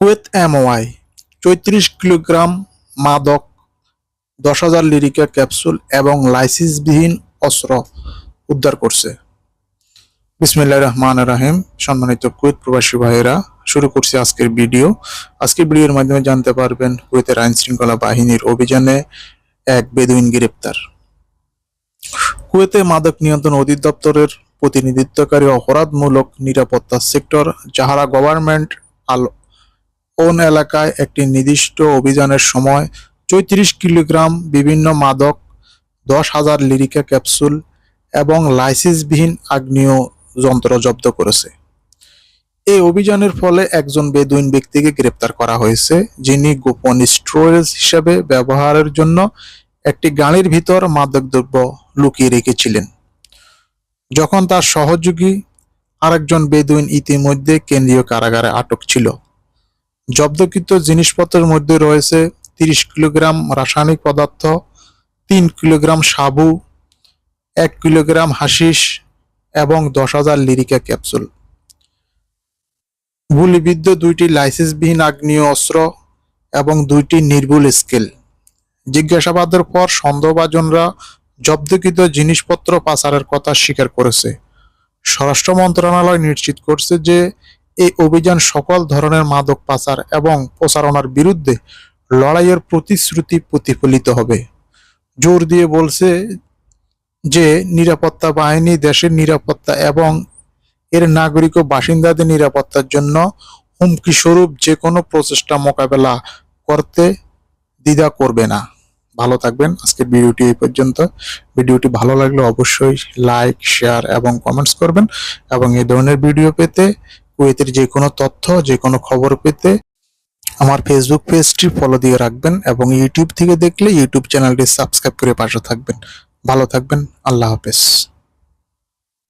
Kuwait MY চৌত্রিশ kilogram মাদক, দশ হাজার লিরিকা ক্যাপসুল এবং লাইসেন্সবিহীন অস্ত্র উদ্ধার করছে। বিসমিল্লা রহমান রাহিম। সম্মানিত কুয়েত প্রবাসী ভাইয়েরা, শুরু করছি আজকের ভিডিও। আজকের ভিডিওর মাধ্যমে জানতে পারবেন কুয়েতের আইন শৃঙ্খলা বাহিনীর অভিযানে এক বেদুইন গ্রেপ্তার। কুয়েতে মাদক নিয়ন্ত্রণ অধিদপ্তরের প্রতিনিধিত্বকারী অপরাধমূলক নিরাপত্তা সেক্টর, যাহারা গভর্নমেন্ট আল ওন এলাকায় একটি নির্দিষ্ট অভিযানের সময় চৌত্রিশ কিলোগ্রাম বিভিন্ন মাদক, দশ হাজার লিরিকা ক্যাপসুল এবং লাইসেন্সবিহীন আগ্নেয় যন্ত্র জব্দ করেছে। এই অভিযানের ফলে একজন বেদুইন ব্যক্তিকে গ্রেপ্তার করা হয়েছে, যিনি গোপন স্টোরেজ হিসেবে ব্যবহারের জন্য একটি গাড়ির ভিতর মাদকদ্রব্য লুকিয়ে রেখেছিলেন। যখন তার সহযোগী আরেকজন বেদুইন ইতিমধ্যে কেন্দ্রীয় কারাগারে আটক ছিল। জব্দকৃত জিনিসপত্রের মধ্যে রয়েছে তিরিশ কিলোগ্রাম রাসায়নিক পদার্থ, তিন কিলোগ্রাম সাবু, এক কিলোগ্রাম হাসিস এবং দশ হাজার লিরিকা ক্যাপসুল। গুলিবিদ্ধ দুইটি লাইসেন্সবিহীন আগ্নেয় অস্ত্র এবং দুইটি নির্ভুল স্কেল। জিজ্ঞাসাবাদের পর সন্দেহভাজনরা জব্দকৃত জিনিসপত্র পাচারের কথা স্বীকার করেছে। স্বরাষ্ট্র মন্ত্রণালয় নিশ্চিত করছে যে এই অভিযান সকল ধরনের মাদক পাচার এবং প্রচারণার বিরুদ্ধে লড়াইয়ের প্রতিশ্রুতি প্রতিফলিত হবে। জোর দিয়ে বলছে যে, নিরাপত্তা বাহিনী দেশের নিরাপত্তা এবং এর নাগরিক ও বাসিন্দাদের নিরাপত্তার জন্য হুমকি স্বরূপ যে কোনো প্রচেষ্টা মোকাবেলা করতে দ্বিধা করবে না। ভালো থাকবেন। আজকের ভিডিওটি এই পর্যন্ত। ভিডিওটি ভালো লাগলে অবশ্যই লাইক, শেয়ার এবং কমেন্টস করবেন এবং এই ধরনের ভিডিও পেতে কুয়েতের যে কোনো তথ্য, যে কোনো খবর পেতে আমার ফেসবুক পেজটি ফলো দিয়ে রাখবেন এবং ইউটিউব থেকে দেখলে ইউটিউব চ্যানেলটি সাবস্ক্রাইব করে পাশে থাকবেন। ভালো থাকবেন, আল্লাহ হাফেজ।